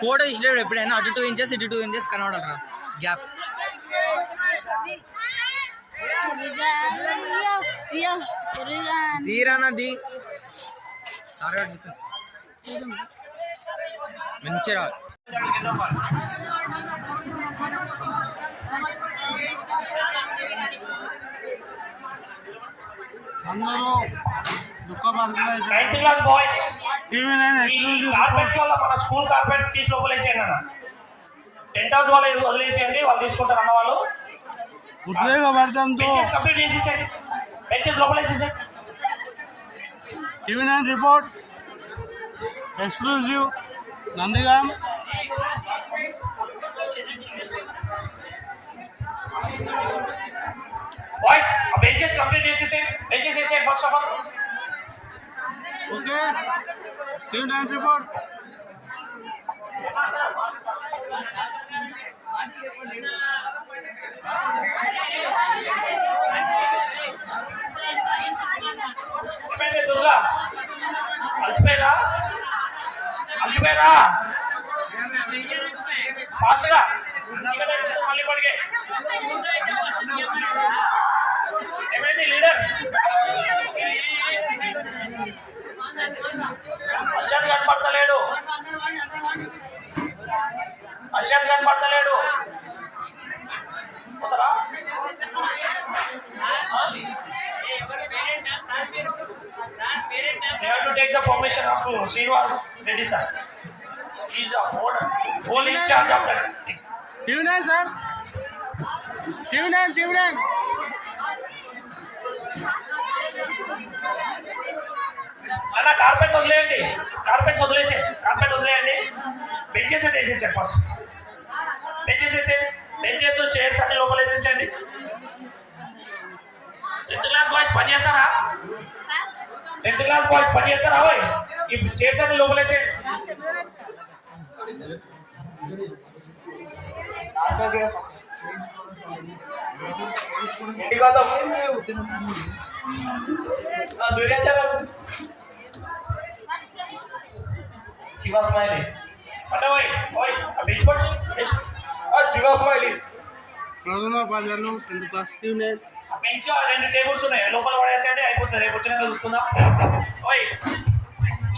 Photo తీసిలేడు ఎప్పుడైనా అటు టూ ఇంచెస్ ఇటు టూ ఇంచెస్ కనబడరా గ్యాప్. తీరానా దీ? సారీ మంచిగా అందరూ దుఃఖపడుతున్నాయి నైన్త్ కార్పెట్స్ వల్ల మన స్కూల్ కార్పెట్స్ తీసి లోపలేసేయండి అన్న. టెంట్ హౌస్ వాళ్ళు వదిలేసేయండి వాళ్ళు తీసుకుంటారు అన్న వాళ్ళు. ఉద్వేగభరితంతో బెంచెస్ కంప్లీట్ చేసేసేయండి. Benches లోపలేసేసేయండి. Nine report exclusive Nandigam. Boys benches complete చేసేసేయండి. బెంచెస్ వేసేయండి first of all TV nine report అలసిపోయారా అలసిపోయారా ఫాస్ట్గా. మళ్ళీ పడిగే ఏమైంది లీడర్? కనపడతలేడు అర్షద్ కనపడతలేడు పోతారా They have to take the permission of Srinivas Reddy sir. He is the whole, in charge of that thing. TV nine sir TV nine TV వదిలేయండి benches వేసేసారు first benches వేసేయండి chairs అన్ని లోపల వేసేసేయండి టెన్త్ క్లాస్ బాయ్స్ పని చేస్తారా? Tenth class boys పని చేస్తారా? ఓయ్ ఇప్పుడు చైర్స్ అన్ని లోపల వేసేయండి శివ స్మైలీ. అంటే ఓయ్ ఓయ్ ఆ బీచ్ పట్ శివ స్మైలీ ప్రధానోపాధ్యాయులు టెన్త్ క్లాస్ టీవీ నైన్ ఆ బెంచ్ ఆ రెండు టేబుల్స్ ఉన్నాయి లోపల పడేసేయండి అయిపోతుంది రేపు వచ్చిన చూసుకుందాం ఓయ్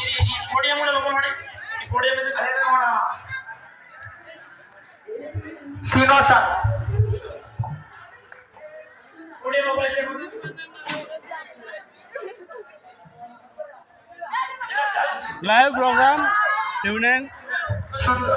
ఇది ఈ పోడియం కూడా లోపల పడి ఈ పోడియం మీద అదే మన శ్రీనివాస పోడియం లోపల వేసేయండి. లైవ్ ప్రోగ్రామ్ టీవీ నైన్ সুবিধা